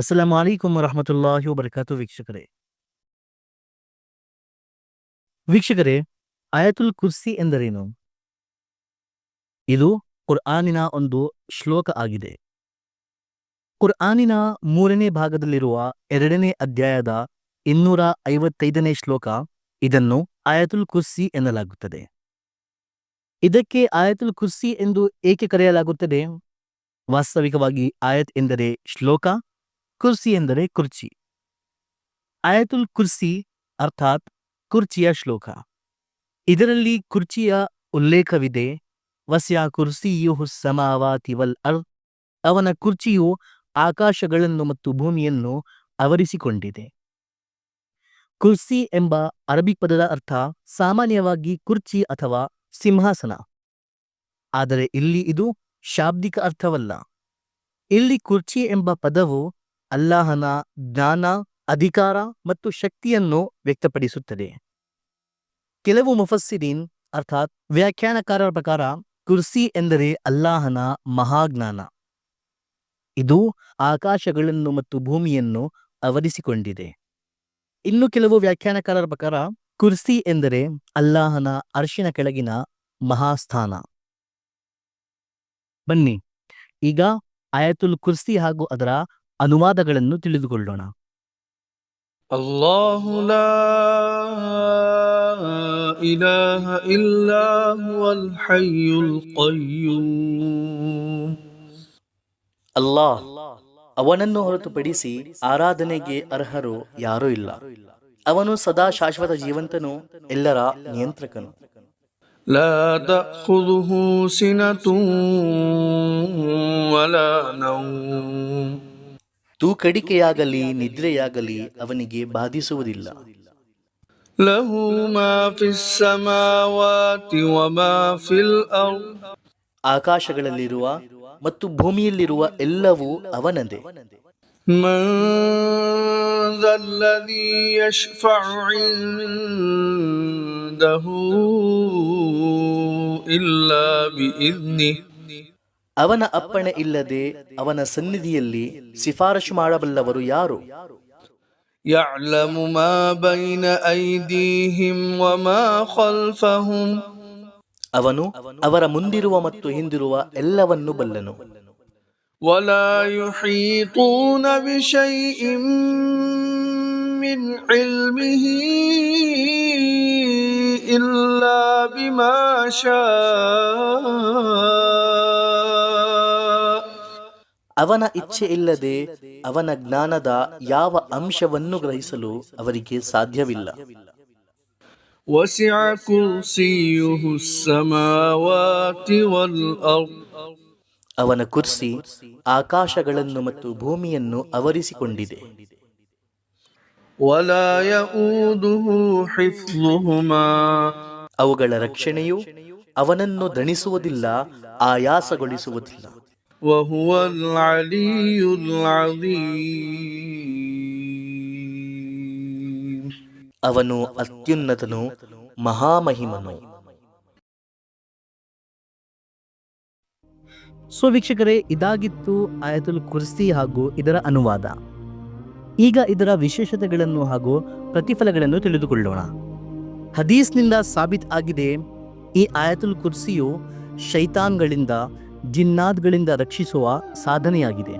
ಅಸ್ಸಲಾಂ ಅಲೈಕುಂ ವರಹಮತುಲ್ಲಾಹಿ ವಬರಕಾತು ವೀಕ್ಷಕರೇ. ವೀಕ್ಷಕರೇ, ಆಯತುಲ್ ಕುರ್ಸಿ ಎಂದರೇನು? ಇದು ಕುರ್ಆನಿನ ಒಂದು ಶ್ಲೋಕ ಆಗಿದೆ. ಕುರ್ಆನಿನ ಮೂರನೇ ಭಾಗದಲ್ಲಿರುವ ಎರಡನೇ ಅಧ್ಯಾಯದ ಇನ್ನೂರ ಐವತ್ತೈದನೇ ಶ್ಲೋಕ ಇದನ್ನು ಆಯತುಲ್ ಕುರ್ಸಿ ಎನ್ನಲಾಗುತ್ತದೆ. ಇದಕ್ಕೆ ಆಯತುಲ್ ಕುರ್ಸಿ ಎಂದು ಏಕೆ ಕರೆಯಲಾಗುತ್ತದೆ? ವಾಸ್ತವಿಕವಾಗಿ ಆಯತ್ ಎಂದರೆ ಶ್ಲೋಕ ಕುರ್ಸಿ ಎಂದರೆ ಕುರ್ಚಿ. ಆಯತುಲ್ ಕುರ್ಸಿ ಅರ್ಥಾತ್ ಕುರ್ಚಿಯ ಶ್ಲೋಕ. ಇದರಲ್ಲಿ ಕುರ್ಚಿಯ ಉಲ್ಲೇಖವಿದೆ, ವಸ್ಯ ಕುರ್ಸಿಯು ಸಮಾವಾತಿವಲ್ ಅರ್ ಅವನ ಕುರ್ಚಿಯು ಆಕಾಶಗಳನ್ನು ಮತ್ತು ಭೂಮಿಯನ್ನು ಆವರಿಸಿಕೊಂಡಿದೆ. ಕುರ್ಸಿ ಎಂಬ ಅರಬಿಕ್ ಪದದ ಅರ್ಥ ಸಾಮಾನ್ಯವಾಗಿ ಕುರ್ಚಿ ಅಥವಾ ಸಿಂಹಾಸನ. ಆದರೆ ಇಲ್ಲಿ ಇದು ಶಾಬ್ದಿಕ ಅರ್ಥವಲ್ಲ. ಇಲ್ಲಿ ಕುರ್ಚಿ ಎಂಬ ಪದವು ಅಲ್ಲಾಹನ ಜ್ಞಾನ, ಅಧಿಕಾರ ಮತ್ತು ಶಕ್ತಿಯನ್ನು ವ್ಯಕ್ತಪಡಿಸುತ್ತದೆ. ಕೆಲವು ಮುಫಸ್ಸಿರೀನ್ ಅರ್ಥಾತ್ ವ್ಯಾಖ್ಯಾನಕಾರರ ಪ್ರಕಾರ ಕುರ್ಸಿ ಎಂದರೆ ಅಲ್ಲಾಹನ ಮಹಾಜ್ಞಾನ. ಇದು ಆಕಾಶಗಳನ್ನು ಮತ್ತು ಭೂಮಿಯನ್ನು ಆವರಿಸಿಕೊಂಡಿದೆ. ಇನ್ನು ಕೆಲವು ವ್ಯಾಖ್ಯಾನಕಾರರ ಪ್ರಕಾರ ಕುರ್ಸಿ ಎಂದರೆ ಅಲ್ಲಾಹನ ಅರ್ಶಿನ ಕೆಳಗಿನ ಮಹಾಸ್ಥಾನ. ಬನ್ನಿ, ಈಗ ಆಯತುಲ್ ಕುರ್ಸಿ ಹಾಗೂ ಅದರ ಅನುವಾದಗಳನ್ನು ತಿಳಿದುಕೊಳ್ಳೋಣ الله لا إله إلا هو الحي القيوم ಅಲ್ಲಾಹ್ ಅವನನ್ನು ಹೊರತುಪಡಿಸಿ ಆರಾಧನೆಗೆ ಅರ್ಹರು ಯಾರೂ ಇಲ್ಲ ಅವನು ಸದಾ ಶಾಶ್ವತ ಜೀವಂತನು ಎಲ್ಲರ ನಿಯಂತ್ರಕನು لا تأخذه سنة ولا نوم ತೂಕಡಿಕೆಯಾಗಲಿ ನಿದ್ರೆಯಾಗಲಿ ಅವನಿಗೆ ಬಾಧಿಸುವುದಿಲ್ಲ. ಆಕಾಶಗಳಲ್ಲಿರುವ ಮತ್ತು ಭೂಮಿಯಲ್ಲಿರುವ ಎಲ್ಲವೂ ಅವನದೇ. ಇಲ್ಲ ಅವನ ಅಪ್ಪಣೆ ಇಲ್ಲದೆ ಅವನ ಸನ್ನಿಧಿಯಲ್ಲಿ ಶಿಫಾರಶು ಮಾಡಬಲ್ಲವರು ಯಾರು يعلم ما بين أيديهم وما خلفهم ಅವನು ಅವರ ಮುಂದಿರುವ ಮತ್ತು ಹಿಂದಿರುವ ಎಲ್ಲವನ್ನು ಬಲ್ಲನು ولا يحيطون بشيء من علمه إلا بما شاء ಅವನ ಇಚ್ಛೆ ಇಲ್ಲದೆ ಅವನ ಜ್ಞಾನದ ಯಾವ ಅಂಶವನ್ನು ಗ್ರಹಿಸಲು ಅವರಿಗೆ ಸಾಧ್ಯವಿಲ್ಲ. ಅವನ ಕುರ್ಸಿ ಆಕಾಶಗಳನ್ನು ಮತ್ತು ಭೂಮಿಯನ್ನು ಅವರಿಸಿಕೊಂಡಿದೆ ಅವುಗಳ ರಕ್ಷಣೆಯು ಅವನನ್ನು ದಣಿಸುವುದಿಲ್ಲ ಆಯಾಸಗೊಳಿಸುವುದಿಲ್ಲ. وهو العلي العظيم ಅವನು ಅತ್ಯುನ್ನತನು ಮಹಾಮಹಿಮನು ಸೊ ವೀಕ್ಷಕರೇ ಇದಾಗಿತ್ತು ಆಯತುಲ್ ಕುರ್ಸಿ ಹಾಗೂ ಇದರ ಅನುವಾದ ಈಗ ಇದರ ವಿಶೇಷತೆಗಳನ್ನು ಹಾಗೂ ಪ್ರತಿಫಲಗಳನ್ನು ತಿಳಿದುಕೊಳ್ಳೋಣ ಹದೀಸ್ನಿಂದ ಸಾಬೀತ್ ಆಗಿದೆ ಈ ಆಯತುಲ್ ಕುರ್ಸಿಯು ಶೈತಾನ್ಗಳಿಂದ ಜಿನ್ನಾದ್ಗಳಿಂದ ರಕ್ಷಿಸುವ ಸಾಧನೆಯಾಗಿದೆ.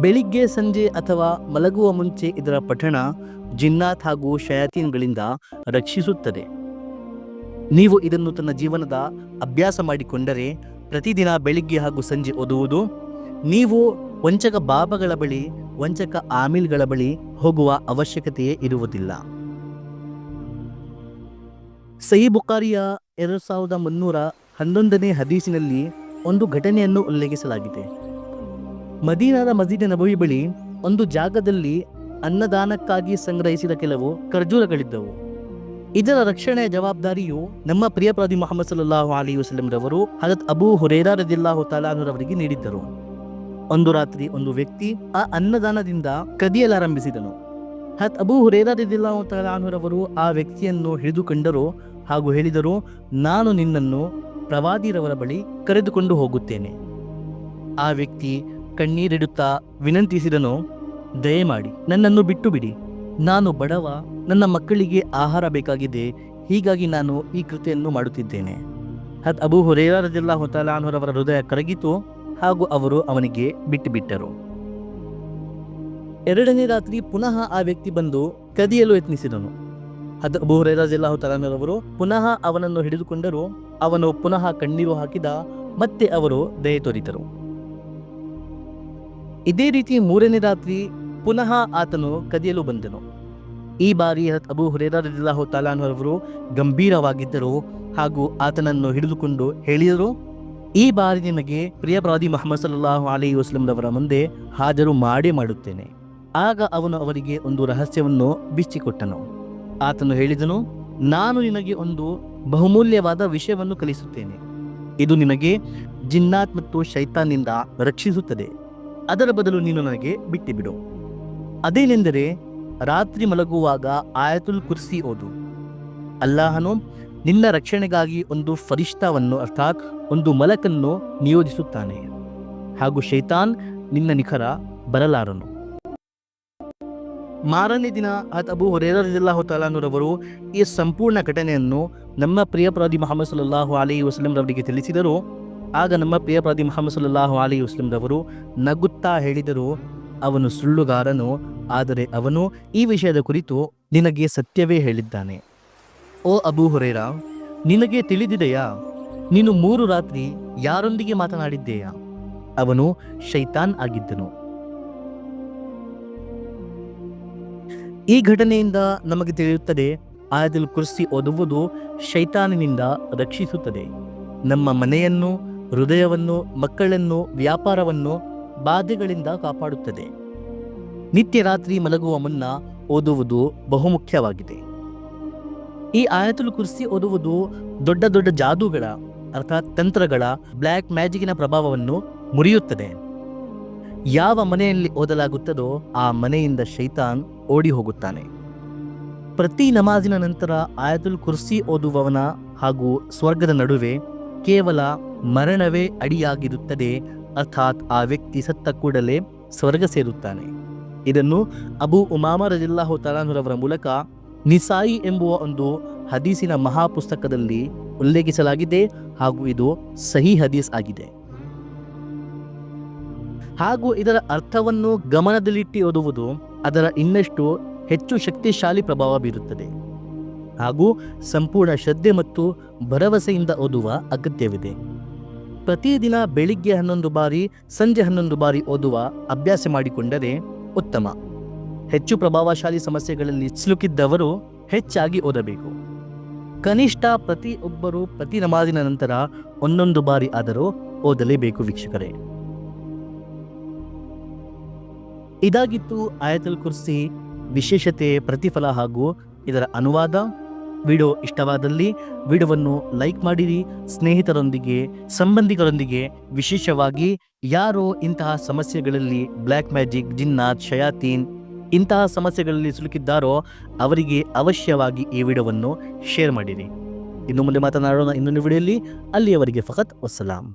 ಬೆಳಿಗ್ಗೆ, ಸಂಜೆ ಅಥವಾ ಮಲಗುವ ಮುಂಚೆ ಇದರ ಪಠಣ ಜಿನ್ನಾತ್ ಹಾಗೂ ಶಯಾತೀನ್ಗಳಿಂದ ರಕ್ಷಿಸುತ್ತದೆ. ನೀವು ಇದನ್ನು ತನ್ನ ಜೀವನದ ಅಭ್ಯಾಸ ಮಾಡಿಕೊಂಡರೆ ಪ್ರತಿದಿನ ಬೆಳಿಗ್ಗೆ ಹಾಗೂ ಸಂಜೆ ಓದುವುದು, ನೀವು ವಂಚಕ ಬಾಬಗಳ ಬಳಿ, ವಂಚಕ ಆಮಿಲ್ಗಳ ಬಳಿ ಹೋಗುವ ಅವಶ್ಯಕತೆಯೇ ಇರುವುದಿಲ್ಲ. ಸಹಿ ಬುಖಾರಿಯ ಎರಡು ಸಾವಿರದ ಮುನ್ನೂರ ಹನ್ನೊಂದನೇ ಹದೀಸಿನಲ್ಲಿ ಒಂದು ಘಟನೆಯನ್ನು ಉಲ್ಲೇಖಿಸಲಾಗಿದೆ. ಮದೀನಾದ ಮಸೀದಿ ನಬವಿ ಬಳಿ ಒಂದು ಜಾಗದಲ್ಲಿ ಅನ್ನದಾನಕ್ಕಾಗಿ ಸಂಗ್ರಹಿಸಿದ ಕೆಲವು ಖರ್ಜೂರಗಳಿದ್ದವು. ಇದರ ರಕ್ಷಣೆಯ ಜವಾಬ್ದಾರಿಯು ನಮ್ಮ ಪ್ರಿಯ ಪ್ರವಾದಿ ಮೊಹಮ್ಮದ್ ಸಲ್ಲಾಹು ಅಲಿ ವಸಲಂ ರವರು ಹಜರತ್ ಅಬೂ ಹುರೇರಾ ರದಿಲ್ಲಾಹು ತಾಲಾನುರವರಿಗೆ ನೀಡಿದ್ದರು. ಒಂದು ರಾತ್ರಿ ಒಂದು ವ್ಯಕ್ತಿ ಆ ಅನ್ನದಾನದಿಂದ ಕದಿಯಲಾರಂಭಿಸಿದನು ಹತ್ ಅಬೂ ಹುರೇರಾ ರದಿಲ್ಲಾಹು ತಾಲಾನುರವರು ಆ ವ್ಯಕ್ತಿಯನ್ನು ಹಿಡಿದುಕೊಂಡರು ಹಾಗೂ ಹೇಳಿದರು, ನಾನು ನಿನ್ನನ್ನು ಪ್ರವಾದಿರವರ ಬಳಿ ಕರೆದುಕೊಂಡು ಹೋಗುತ್ತೇನೆ. ಆ ವ್ಯಕ್ತಿ ಕಣ್ಣೀರಿಡುತ್ತಾ ವಿನಂತಿಸಿದನು, ದಯಮಾಡಿ ನನ್ನನ್ನು ಬಿಟ್ಟು ಬಿಡಿ ನಾನು ಬಡವ, ನನ್ನ ಮಕ್ಕಳಿಗೆ ಆಹಾರ ಬೇಕಾಗಿದೆ, ಹೀಗಾಗಿ ನಾನು ಈ ಕೃತಿಯನ್ನು ಮಾಡುತ್ತಿದ್ದೇನೆ. ಹತ್ ಅಬು ಹುರೇರಾ ರದಿಲ್ಲಾಹು ತಾಲಾನ್ಹರವರ ಹೃದಯ ಕರಗಿತು ಹಾಗೂ ಅವರು ಅವನಿಗೆ ಬಿಟ್ಟು ಬಿಟ್ಟರು ಎರಡನೇ ರಾತ್ರಿ ಪುನಃ ಆ ವ್ಯಕ್ತಿ ಬಂದು ಕದಿಯಲು ಯತ್ನಿಸಿದನು. ಹದ್ ಪುನಃ ಅವನನ್ನು ಹಿಡಿದುಕೊಂಡರು. ಅವನು ಪುನಃ ಕಣ್ಣೀರು ಹಾಕಿದ, ಮತ್ತೆ ಅವರು ದಯೆ ತೋರಿದರು. ಇದೇ ರೀತಿ ಮೂರನೇ ರಾತ್ರಿ ಪುನಃ ಆತನು ಕದಿಯಲು ಬಂದನು. ಈ ಬಾರಿ ಅಬು ಹುರೇರಾ ರಜಿಲ್ಲಾಹು ತಾಲಾನವರು ಗಂಭೀರವಾಗಿದ್ದರು ಹಾಗೂ ಆತನನ್ನು ಹಿಡಿದುಕೊಂಡು ಹೇಳಿದರು, ಈ ಬಾರಿ ನಿಮಗೆ ಪ್ರಿಯಪ್ರಾದಿ ಮೊಹಮ್ಮದ್ ಸಲ್ಲಾಹು ಅಲಿ ವಸ್ಲಂರವರ ಮುಂದೆ ಹಾಜರು ಮಾಡೇ ಮಾಡುತ್ತೇನೆ. ಆಗ ಅವನು ಅವರಿಗೆ ಒಂದು ರಹಸ್ಯವನ್ನು ಬಿಚ್ಚಿಕೊಟ್ಟನು. ಆತನು ಹೇಳಿದನು, ನಾನು ನಿನಗೆ ಒಂದು ಬಹುಮೂಲ್ಯವಾದ ವಿಷಯವನ್ನು ಕಲಿಸುತ್ತೇನೆ. ಇದು ನಿನಗೆ ಜಿನ್ನಾತ್ ಮತ್ತು ಶೈತಾನ್ನಿಂದ ರಕ್ಷಿಸುತ್ತದೆ. ಅದರ ಬದಲು ನೀನು ನನಗೆ ಬಿಟ್ಟಿಬಿಡು. ಅದೇನೆಂದರೆ, ರಾತ್ರಿ ಮಲಗುವಾಗ ಆಯತುಲ್ ಕುರ್ಸಿ ಓದು. ಅಲ್ಲಾಹನು ನಿನ್ನ ರಕ್ಷಣೆಗಾಗಿ ಒಂದು ಫರಿಷ್ಠವನ್ನು ಅರ್ಥಾತ್ ಒಂದು ಮಲಕನ್ನು ನಿಯೋಜಿಸುತ್ತಾನೆ. ಹಾಗೂ ಶೈತಾನ್ ನಿನ್ನ ನಿಖರ ಬರಲಾರನು. ಮಾರನೇ ದಿನ ಅತ್ ಅಬು ಹುರೇರಲ್ಲಾಹು ತಾಲಾನುರವರು ಈ ಸಂಪೂರ್ಣ ಘಟನೆಯನ್ನು ನಮ್ಮ ಪ್ರಿಯ ಪ್ರಾದಿ ಮೊಹಮ್ಮದ್ ಸಲ್ಲಾಹು ಅಲಿ ವಸ್ಲಂರವರಿಗೆ ತಿಳಿಸಿದರು. ಆಗ ನಮ್ಮ ಪ್ರಿಯ ಪ್ರಾದಿ ಮೊಹಮ್ಮದ್ ಸಲ್ಲಾಹು ಅಲಿ ವಸ್ಲಂರವರು ನಗುತ್ತಾ ಹೇಳಿದರು, ಅವನು ಸುಳ್ಳುಗಾರನು, ಆದರೆ ಅವನು ಈ ವಿಷಯದ ಕುರಿತು ನಿನಗೆ ಸತ್ಯವೇ ಹೇಳಿದ್ದಾನೆ. ಓ ಅಬು ಹೊರೇರ, ನಿನಗೆ ತಿಳಿದಿದೆಯಾ? ನೀನು ಮೂರು ರಾತ್ರಿ ಯಾರೊಂದಿಗೆ ಮಾತನಾಡಿದ್ದೇಯಾ? ಅವನು ಶೈತಾನ್ ಆಗಿದ್ದನು. ಈ ಘಟನೆಯಿಂದ ನಮಗೆ ತಿಳಿಯುತ್ತದೆ ಆಯದಲ್ ಕುರ್ಸಿ ಓದುವುದು ಶೈತಾನಿನಿಂದ ರಕ್ಷಿಸುತ್ತದೆ. ನಮ್ಮ ಮನೆಯನ್ನು, ಹೃದಯವನ್ನು, ಮಕ್ಕಳನ್ನು, ವ್ಯಾಪಾರವನ್ನು ಬಾಧೆಗಳಿಂದ ಕಾಪಾಡುತ್ತದೆ. ನಿತ್ಯ ರಾತ್ರಿ ಮಲಗುವ ಮುನ್ನ ಓದುವುದು ಬಹುಮುಖ್ಯವಾಗಿದೆ. ಈ ಆಯತುಲ್ ಕುರ್ಸಿ ಓದುವುದು ದೊಡ್ಡ ದೊಡ್ಡ ಜಾದೂಗಳ, ಅರ್ಥಾತ್ ತಂತ್ರಗಳ, ಬ್ಲ್ಯಾಕ್ ಮ್ಯಾಜಿಕ್ನ ಪ್ರಭಾವವನ್ನು ಮುರಿಯುತ್ತದೆ. ಯಾವ ಮನೆಯಲ್ಲಿ ಓದಲಾಗುತ್ತದೋ ಆ ಮನೆಯಿಂದ ಶೈತಾನ್ ಓಡಿ ಹೋಗುತ್ತಾನೆ. ಪ್ರತಿ ನಮಾಜಿನ ನಂತರ ಆಯತುಲ್ ಕುರ್ಸಿ ಓದುವವನ ಹಾಗೂ ಸ್ವರ್ಗದ ನಡುವೆ ಕೇವಲ ಮರಣವೇ ಅಡಿಯಾಗಿರುತ್ತದೆ, ಅರ್ಥಾತ್ ಆ ವ್ಯಕ್ತಿ ಸತ್ತ ಕೂಡಲೇ ಸ್ವರ್ಗ ಸೇರುತ್ತಾನೆ. ಇದನ್ನು ಅಬು ಉಮಾಮ ರಜಿಲ್ಲಾಹು ತಲಾನುರವರ ಮೂಲಕ ನಿಸಾಯಿ ಎಂಬುವ ಒಂದು ಹದೀಸಿನ ಮಹಾಪುಸ್ತಕದಲ್ಲಿ ಉಲ್ಲೇಖಿಸಲಾಗಿದೆ ಹಾಗೂ ಇದು ಸಹಿ ಹದೀಸ್ ಆಗಿದೆ. ಹಾಗೂ ಇದರ ಅರ್ಥವನ್ನು ಗಮನದಲ್ಲಿಟ್ಟು ಓದುವುದು ಅದರ ಇನ್ನಷ್ಟು ಹೆಚ್ಚು ಶಕ್ತಿಶಾಲಿ ಪ್ರಭಾವ ಬೀರುತ್ತದೆ. ಹಾಗೂ ಸಂಪೂರ್ಣ ಶ್ರದ್ಧೆ ಮತ್ತು ಭರವಸೆಯಿಂದ ಓದುವ ಅಗತ್ಯವಿದೆ. ಪ್ರತಿದಿನ ಬೆಳಿಗ್ಗೆ ಹನ್ನೊಂದು ಬಾರಿ, ಸಂಜೆ ಹನ್ನೊಂದು ಬಾರಿ ಓದುವ ಅಭ್ಯಾಸ ಮಾಡಿಕೊಂಡರೆ ಉತ್ತಮ. ಹೆಚ್ಚು ಪ್ರಭಾವಶಾಲಿ ಸಮಸ್ಯೆಗಳಲ್ಲಿ ಸಿಲುಕಿದ್ದವರು ಹೆಚ್ಚಾಗಿ ಓದಬೇಕು. ಕನಿಷ್ಠ ಪ್ರತಿ ಒಬ್ಬರು ಪ್ರತಿ ನಮಾಜಿನ ನಂತರ ಒಂದೊಂದು ಬಾರಿ ಆದರೂ ಓದಲೇಬೇಕು ವೀಕ್ಷಕರೇ. ಇದಾಗಿತ್ತು ಆಯತಲ್ ಕುರ್ಸಿ ವಿಶೇಷತೆ, ಪ್ರತಿಫಲ ಹಾಗೂ ಇದರ ಅನುವಾದ. ವಿಡಿಯೋ ಇಷ್ಟವಾದಲ್ಲಿ ವಿಡಿಯೋವನ್ನು ಲೈಕ್ ಮಾಡಿರಿ, ಸ್ನೇಹಿತರೊಂದಿಗೆ, ಸಂಬಂಧಿಕರೊಂದಿಗೆ, ವಿಶೇಷವಾಗಿ ಯಾರೋ ಇಂತಹ ಸಮಸ್ಯೆಗಳಲ್ಲಿ ಬ್ಲ್ಯಾಕ್ ಮ್ಯಾಜಿಕ್ ಜಿನ್ನಾತ್ ಶಯಾತೀನ್ ಇಂತಹ ಸಮಸ್ಯೆಗಳಲ್ಲಿ ಸಿಲುಕಿದ್ದಾರೋ ಅವರಿಗೆ ಅವಶ್ಯವಾಗಿ ಈ ವಿಡಿಯೋವನ್ನು ಶೇರ್ ಮಾಡಿರಿ. ಇನ್ನು ಮುಂದೆ ಮಾತನಾಡೋಣ ಇನ್ನೊಂದು ವಿಡಿಯೋಲಿ ಅಲ್ಲಿಯವರೆಗೆ ಫಕತ್ ವಸ್ಸಲಾಂ